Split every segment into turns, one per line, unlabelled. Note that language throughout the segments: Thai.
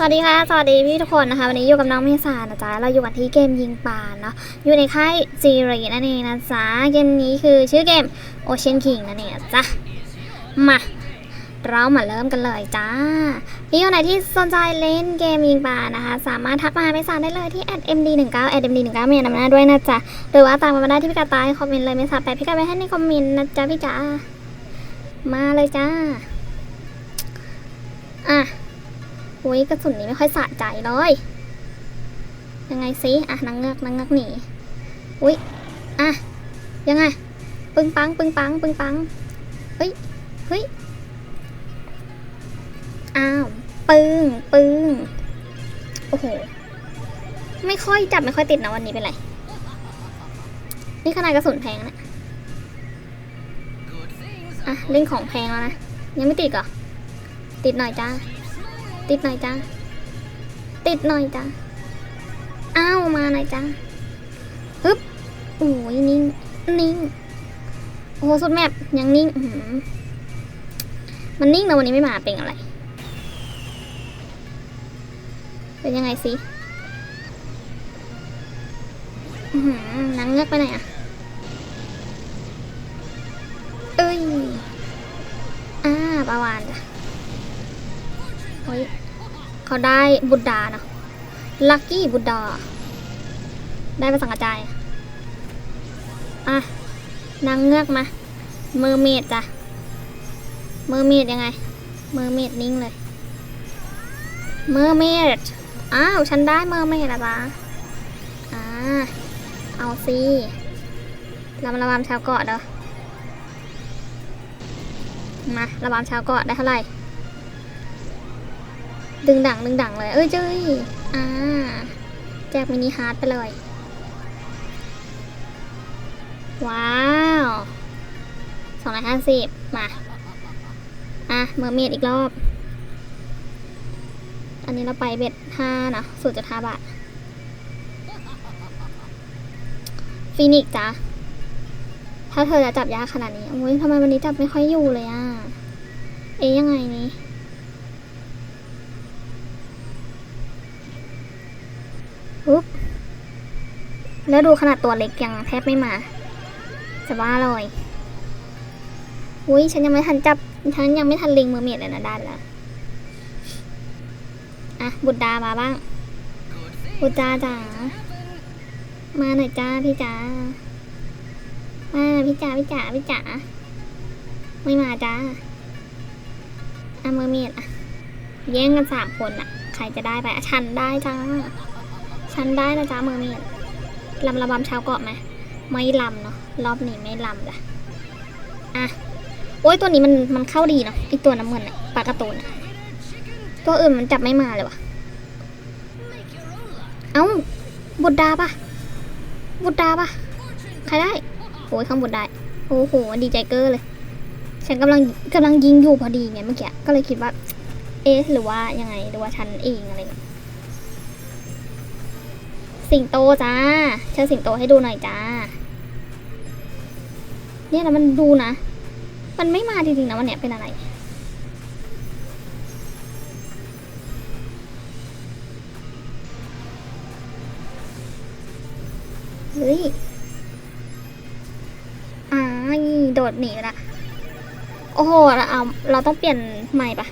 สวัสดีค่ะ สวัสดีพี่ทุกคนนะคะ วันนี้อยู่กับน้องเมษานะจ๊ะ เราอยู่กันที่เกมยิงปลาเนาะ อยู่ในค่ายซีรีนั่นเองนะจ๊ะ เกมนี้คือชื่อเกม Ocean King นั่นเองนะจ๊ะ มา เรามาเริ่มกันเลยจ้า พี่คนไหนที่สนใจเล่นเกมยิงปลานะคะ สามารถทักมาหาเมษาได้เลยที่ @md19 @md19 เมียนำหน้าด้วยนะจ๊ะ หรือว่าตามมาได้ที่พี่กาตายคอมเมนต์เลยเมษาแปะพี่กาไว้ให้ในคอมเมนต์นะจ๊ะพี่จ๋า มาเลยจ้า อะ อุ้ยกระสุนนี้ไม่ค่อยสะใจเลย ยังไงสิอะนางเงือกนางเงือกหนี อุ้ยอะยังไง ปึ้งปังปึ้งปังปึ้งปังเฮ้ยเฮ้ยอ้าวปึ้งปึ้งโอ้โหไม่ค่อยจับไม่ค่อยติดนะวันนี้เป็นไร นี่ขนาดกระสุนแพงนะอะเล่นของแพงแล้วนะ ยังไม่ติดเหรอ ติดหน่อยจ้า ติดหน่อยจ้าติดหน่อยจ้าอ้าวมาหน่อยจ้าฮึบโอ้ยนิ่งนิ่งโอ้โหสุดแมปยังนิ่งมันนิ่งนะวันนี้ไม่มาเป็นอะไร เป็นยังไงสิอื้อหือนางเงือกไปไหนอะเอ้ย อ่าปลาวานจ้ะเฮ้ย เขาได้บุตรดาเนาะลัคกี้บุตรดา ได้ภาษากระจาย อะนางเงือกมา เมอร์เมดจ้ะ เมอร์เมดยังไง เมอร์เมดนิ่งเลย เมอร์เมดอ้าว ฉันได้เมอร์เมดอะจ๊ะอ่า เอาสิรามาระบำชาวเกาะเด้อมาระบำชาวเกาะได้เท่าไหร่ ดึงดังดึงดังเลย เอ้ยเจ้ยอ่าแจกมินิฮาร์ดไปเลย ว้าวสองร้อยห้าสิบมา อะเมอร์เมดอีกรอบ อันนี้เราไปเบ็ดห้าเนาะสูตรจุดห้าบาทฟินิกจ้ะถ้าเธอจะจับยากขนาดนี้โอ้ยทำไมวันนี้จับไม่ค่อยอยู่เลยอะ เอ๊ยยังไงนี่ แล้วดูขนาดตัวเล็กยังแทบไม่มาจะว่าเลยอุ้ยฉันยังไม่ทันจับ ฉันยังไม่ทันลิงมือเมียดเลยนะด้แล้วอะ บุตรดามาบ้าง บุตรดาจ๋า มาหน่อยจ้าพี่จ๋า มาพี่จ๋าพี่จ๋าพี่จ๋า ไม่มาจ้าอะมือเมียดอะ แย่งกันสามคนอะ ใครจะได้ไปอะฉันได้จ้า ฉันได้นะจ๊ะมือมีด ลำระบำเช้าเกาะไหมไม่ลำเนาะรอบนี้ไม่ลำจ้ะอะโอ้ยตัวนี้มันมันเข้าดีเนาะไอตัวน้ำเงินอะปลากระตูนตัวอื่นมันจับไม่มาเลยวะเอ้าบุตรดาปะบุตรดาปะใครได้โอ้ยข้างบนได้โอ้โหดีใจเกอร์เลยฉันกำลังกำลังยิงอยู่พอดีไงเมื่อกี้ก็เลยคิดว่า เอ๊ะหรือว่ายังไงหรือว่าฉันเองอะไรเงี้ย สิงโตจ้าเชิญสิงโตให้ดูหน่อยจ้า เนี่ยแล้วมันดูนะ มันไม่มาจริงๆนะวันเนี้ยเป็นอะไร เฮ้ยอ่าโดดหนีละ โอ้โหเราเอาเราต้องเปลี่ยนใหม่ปะ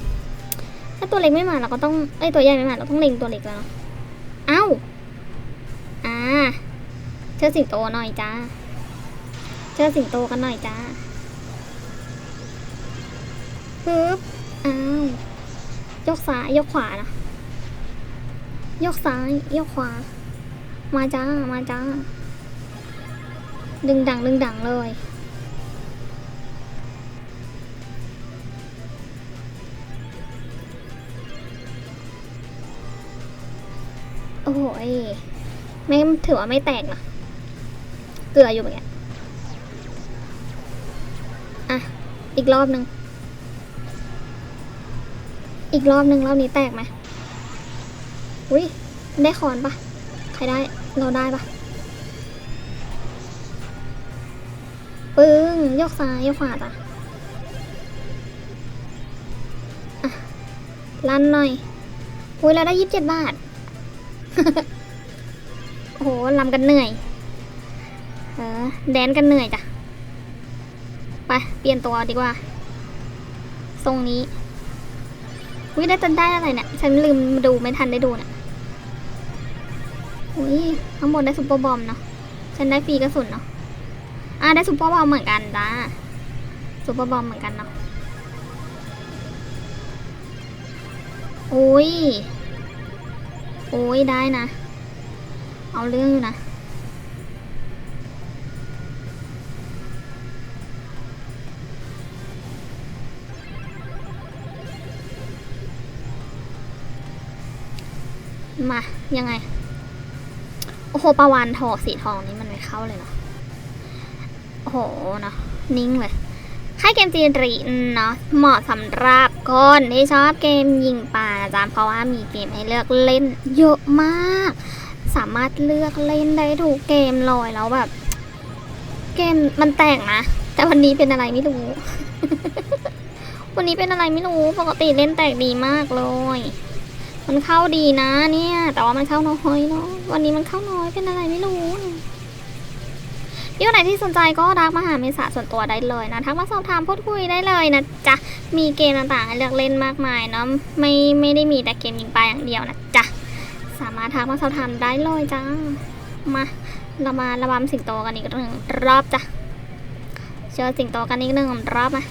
ถ้าตัวเล็กไม่มาเราก็ต้องเอ้ยตัวใหญ่ไม่มาเราต้องเล็งตัวเล็กแล้วเนอะ เชิดสิงโตหน่อยจ้าเชิดสิงโตกันหน่อยจ้าปึ๊บอ้าวยกซ้ายยกขวานะยกซ้ายยกขวา มาจ้ามาจ้า ดึงดังดึงดังเลยโอ้โหยไม่ถือว่าไม่แตกนะ เกลืออยู่เหมือนกันอะ อีกรอบหนึ่ง อีกรอบหนึ่งรอบนี้แตกไหมอุ้ยได้คอนปะใครได้ เราได้ปะปึ้งยกซ้ายยกขวาจ้ะอะลันหน่อยอุ้ยเราได้ยี่สิบเจ็ดบาท โอ้โหลำกันเหนื่อย เออแดนกันเหนื่อยจ้ะ ไป เปลี่ยนตัวดีกว่า ทรงนี้วิได้ตันได้อะไรเนี่ย ฉันลืมดูไม่ทันได้ดูเนี่ยอุ้ยข้างบนได้ซุปเปอร์บอมเนาะ ฉันได้ฟรีกระสุนเนาะ อ่าได้ซุปเปอร์บอมเหมือนกันจ้าซุปเปอร์บอมเหมือนกันเนาะโอ้ย โอ้ยได้นะ เอาเรื่องอยู่นะ มายังไง โอ้โหปาวานทองสีทองนี่มันไม่เข้าเลยเนาะโอ้โหเนาะนิ่งเลยค่ายเกมจีนรีเนาะเหมาะสำหรับคนที่ชอบเกมยิงปลาจ๊ะเพราะว่ามีเกมให้เลือกเล่นเยอะมาก สามารถเลือกเล่นได้ถูกเกมเลยแล้วแบบ เกมมันแตกนะแต่วันนี้เป็นอะไรไม่รู้ วันนี้เป็นอะไรไม่รู้ ปกติเล่นแตกดีมากเลย มันเข้าดีนะเนี่ย แต่ว่ามันเข้าน้อยเนาะวันนี้มันเข้าน้อยเป็นอะไรไม่รู้พี่คนไหนที่สนใจก็ทักมาหาเมษาส่วนตัวได้เลยนะทักมาสอบถามพูดคุยได้เลยนะจ๊ะมีเกมต่างๆให้เลือกเล่นมากมายเนาะไม่ไม่ได้มีแต่เกมยิงปลาอย่างเดียวนะจ๊ะสามารถทักมาสอบถามได้เลยจ้ามาเรามาระบำสิงโตกันอีกหนึ่งรอบจ้ะเจอสิงโตกันอีกหนึ่งรอบมา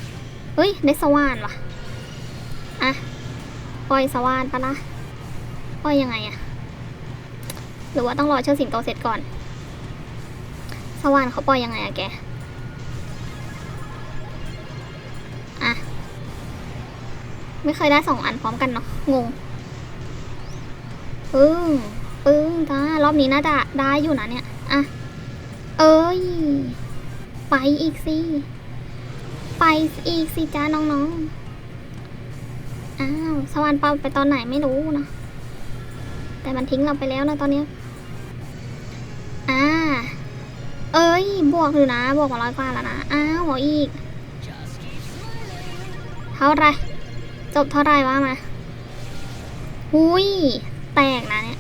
เฮ้ยได้สว่านว่ะอะปล่อยสว่านปะล่ะ ว่ายังไงอะหรือว่าต้องรอเชิดสิงโตเสร็จก่อน สวรรค์เขาปล่อยยังไงอะแกอะไม่เคยได้สองอันพร้อมกันเนาะงงปึ้งปึ้งจ้ารอบนี้น่าจะได้อยู่นะเนี่ยอะเอ้ย ไปอีกสิไปอีกสิจ้าน้องๆ อ้าว สวรรค์เปาไปตอนไหนไม่รู้นะ แต่มันทิ้งเราไปแล้วนะตอนนี้ อ่า เอ้ย บวกอยู่นะ บวกมาร้อยกว่าแล้วนะ อ้าวอาอีก เท่าไรจบเท่าไรว่ามา หุยแตกนะเนี่ย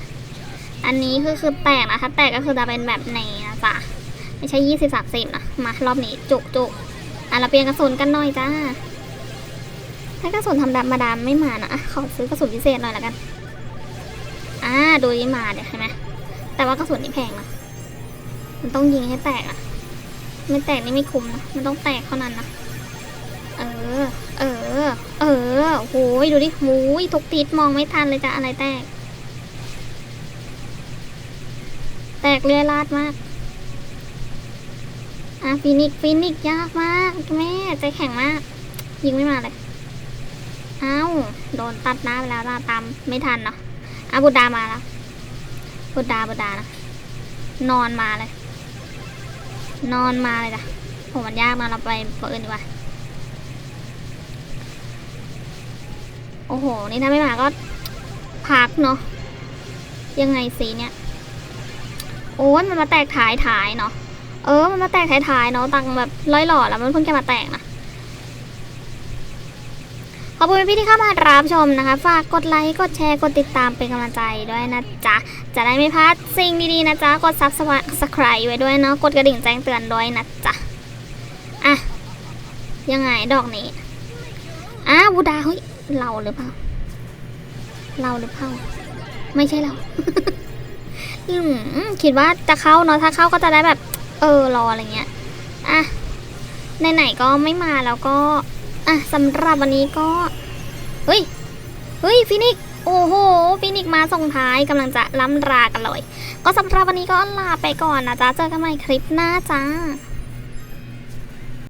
อันนี้คือคือแตกนะถ้าแตกก็คือจะเป็นแบบนี้นะจ๊ะ ไม่ใช่ยี่สิบสามสิบนะ มารอบนี้จุกจุกอะเราเปลี่ยนกระสุนกันหน่อยจ้า ถ้ากระสุนธรรมดามาดามไม่มานะอะขอซื้อกระสุนพิเศษหน่อยละกัน ดูนี่มาเดี๋ยวใช่ไหมแต่ว่ากระสุนนี่แพงนะมันต้องยิงให้แตกอะไม่แตกนี่ไม่คุ้มนะ มันต้องแตกเท่านั้นนะ เออ เออ เออโหยดูดิโหยทุกติดมองไม่ทันเลยจ้ะอะไรแตก แตกเรือยลาดมาก อะฟินิกซ์ฟินิกซ์ยากมากแม่ใจแข็งมาก ยิงไม่มาเลย เอ้า โดนตัดหน้าไปแล้วจ้ะตามไม่ทันเนาะ อะบุดามาแล้วบุดาบุดานะนอนมาเลย นอนมาเลยจ้ะโหมันยากมาเราไปตัวอื่นดีกว่าโอ้โห นี่ถ้าไม่มาก็พักเนาะยังไงสีเนี่ย โอ้ยมันมาแตกถ่ายถ่ายเนาะเออ มันมาแตกถ่ายถ่ายเนาะตังแบบร้อยหล่อแล้วมันเพิ่งจะมาแตกนะ อบคุณพี่ที่เข้ามารับชมนะคะ ฝากกดไลค์ กดแชร์ กดติดตามเป็นกำลังใจด้วยนะจ๊ะ จะได้ไม่พลาดสิ่งดีๆนะจ๊ะ กด subscribe ไว้ด้วยเนาะ กดกระดิ่งแจ้งเตือนด้วยนะจ๊ะ อะ ยังไงดอกนี้อ้าบูดาเฮ้ย เราหรือเปล่า เราหรือเปล่า ไม่ใช่เรา อืมคิดว่าจะเข้าเนาะ ถ้าเข้าก็จะได้แบบ เออรออะไรเงี้ย อะไหนๆก็ไม่มาแล้วก็ อะสำหรับวันนี้ก็ เฮ้ย เฮ้ยฟินิกโอ้โหฟินิกมาส่งท้ายกำลังจะล้ำรากันเลย ก็สำหรับวันนี้ก็ลาไปก่อนนะจ๊ะ เจอกันใหม่คลิปหน้าจ้า